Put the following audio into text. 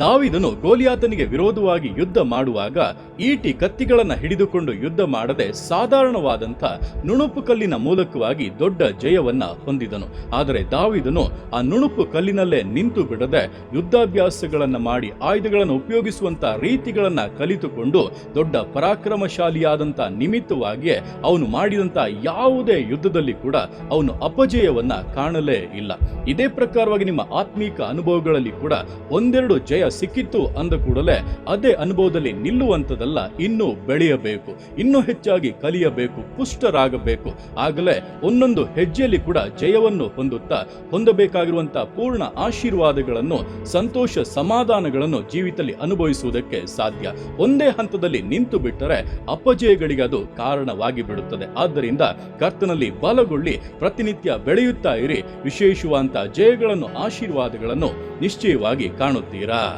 ದಾವಿದನು ಗೋಲಿಯಾತನಿಗೆ ವಿರೋಧವಾಗಿ ಯುದ್ಧ ಮಾಡುವಾಗ ಈಟಿ ಕತ್ತಿಗಳನ್ನ ಹಿಡಿದುಕೊಂಡು ಯುದ್ಧ ಮಾಡದೆ ಸಾಧಾರಣವಾದಂಥ ನುಣುಪು ಕಲ್ಲಿನ ಮೂಲಕವಾಗಿ ದೊಡ್ಡ ಜಯವನ್ನ ಹೊಂದಿದನು. ಆದರೆ ದಾವಿದನು ಆ ನುಣುಪು ಕಲ್ಲಿನಲ್ಲೇ ನಿಂತು ಬಿಡದೆ ಯುದ್ಧಾಭ್ಯಾಸಗಳನ್ನು ಮಾಡಿ ಆಯುಧಗಳನ್ನು ಉಪಯೋಗಿಸುವಂಥ ರೀತಿಗಳನ್ನ ಕಲಿತುಕೊಂಡು ದೊಡ್ಡ ಪರಾಕ್ರಮಶಾಲಿಯಾದಂಥ ನಿಮಿತ್ತವಾಗಿಯೇ ಅವನು ಮಾಡಿದಂಥ ಯಾವುದೇ ಯುದ್ಧದಲ್ಲಿ ಕೂಡ ಅವನು ಅಪಜಯವನ್ನ ಕಾಣಲೇ ಇಲ್ಲ. ಇದೇ ಪ್ರಕಾರವಾಗಿ ನಿಮ್ಮ ಆತ್ಮೀಕ ಅನುಭವಗಳಲ್ಲಿ ಕೂಡ ಒಂದೆರಡು ಜಯ ಸಿಕ್ಕಿತ್ತು ಅಂದ ಕೂಡಲೇ ಅದೇ ಅನುಭವದಲ್ಲಿ ನಿಲ್ಲುವಂಥದ್ದಲ್ಲ, ಇನ್ನೂ ಬೆಳೆಯಬೇಕು, ಇನ್ನೂ ಹೆಚ್ಚಾಗಿ ಕಲಿಯಬೇಕು, ಪುಷ್ಟರಾಗಬೇಕು. ಆಗಲೇ ಒಂದೊಂದು ಹೆಜ್ಜೆಯಲ್ಲಿ ಕೂಡ ಜಯವನ್ನು ಹೊಂದುತ್ತಾ ಹೊಂದಬೇಕಾಗಿರುವಂತಹ ಪೂರ್ಣ ಆಶೀರ್ವಾದಗಳನ್ನು, ಸಂತೋಷ ಸಮಾಧಾನಗಳನ್ನು ಜೀವಿತದಲ್ಲಿ ಅನುಭವಿಸುವುದಕ್ಕೆ ಸಾಧ್ಯ. ಒಂದೇ ಹಂತದಲ್ಲಿ ನಿಂತು ಬಿಟ್ಟರೆ ಅಪಜಯಗಳಿಗೆ ಅದು ಕಾರಣವಾಗಿ ಬಿಡುತ್ತದೆ ಆದ್ದರಿಂದ ಕರ್ತನಲ್ಲಿ ಬಲಗೊಳ್ಳಿ, ಪ್ರತಿನಿತ್ಯ ಬೆಳೆಯುತ್ತಾ ಇರಿ. ವಿಶೇಷವಾದಂತಹ ಜಯಗಳನ್ನು, ಆಶೀರ್ವಾದಗಳನ್ನು ನಿಶ್ಚಯವಾಗಿ ಕಾಣುತ್ತೀರಾ?